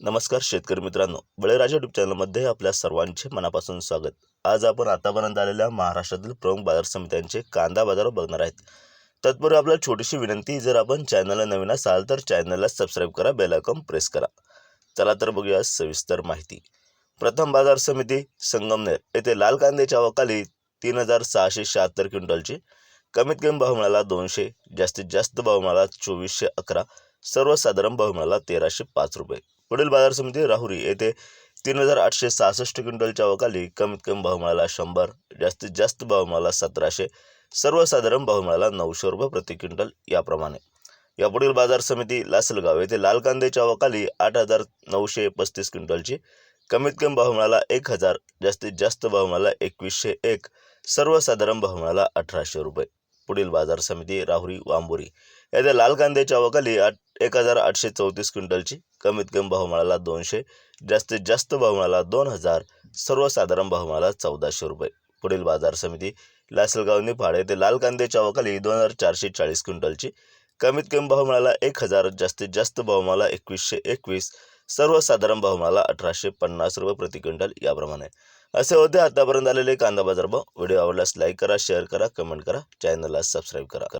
नमस्कार शेतकरी मित्रांनो. बळीराजा युट्यूब चॅनलमध्ये आपल्या सर्वांचे मनापासून स्वागत. आज आपण आतापर्यंत आलेल्या महाराष्ट्रातील प्रमुख बाजार समित्यांचे कांदा बाजार बघणार आहेत. तत्पूर्वी आपल्याला छोटीशी विनंती जर आपण चॅनलला नवीन असाल तर चॅनलला सबस्क्राईब करा बेल आयकॉन प्रेस करा. चला तर बघूया सविस्तर माहिती. प्रथम बाजार समिती संगमनेर येथे लाल कांद्याच्या अवकाली तीन हजार सहाशे शहात्तर क्विंटलची कमीत कमी भाव मिळाला दोनशे जास्तीत जास्त भाव मिळाला चोवीसशे अकरा सर्वसाधारण भाव मिळाला तेराशे पाच रुपये. पुढील बाजार समिती राहुरी येथे तीन हजार आठशे सहासष्ट क्विंटलच्या अवकाली कमीत कमी भाव मिळाला शंभर जास्तीत जास्त भाव मिळाला सतराशे सर्वसाधारण भाव मिळाला नऊशे रुपये प्रति क्विंटल याप्रमाणे. यापुढील बाजार समिती लासलगाव येथे लाल कांद्याच्या अवकाली आठ हजार नऊशे पस्तीस क्विंटलची कमीत कमी भाव मिळाला एक हजार जास्तीत जास्त भाव मिळाला एकवीसशे एक सर्वसाधारण भाव मिळाला अठराशे रुपये. पुढील बाजार समिती राहुरी वांबोरी येथे लाल कांद्याच्या अवकाली आठ एक हजार आठशे चौतीस क्विंटलची कमीत कमी भाव मिळाला दोनशे जास्तीत जास्त भाव मिळाला दोन हजार सर्वसाधारण भाव मिळाला चौदाशे रुपये. पुढील बाजार समिती लासलगाव निफाड येथे लाल कांद्याच्या अवकाली दोन हजार चारशे चाळीस क्विंटलची कमीत कमी भाव मिळाला एक हजार जास्तीत जास्त भाव मिळाला एकवीसशे एकवीस सर्वसाधारण भाव मिळाला अठराशे पन्नास रुपये प्रति क्विंटल याप्रमाणे. असे होते आतापर्यंत आलेले कांदा बाजार भाव व्हिडिओ आवडल्यास लाईक करा शेअर करा कमेंट करा चॅनलला सबस्क्राईब करा.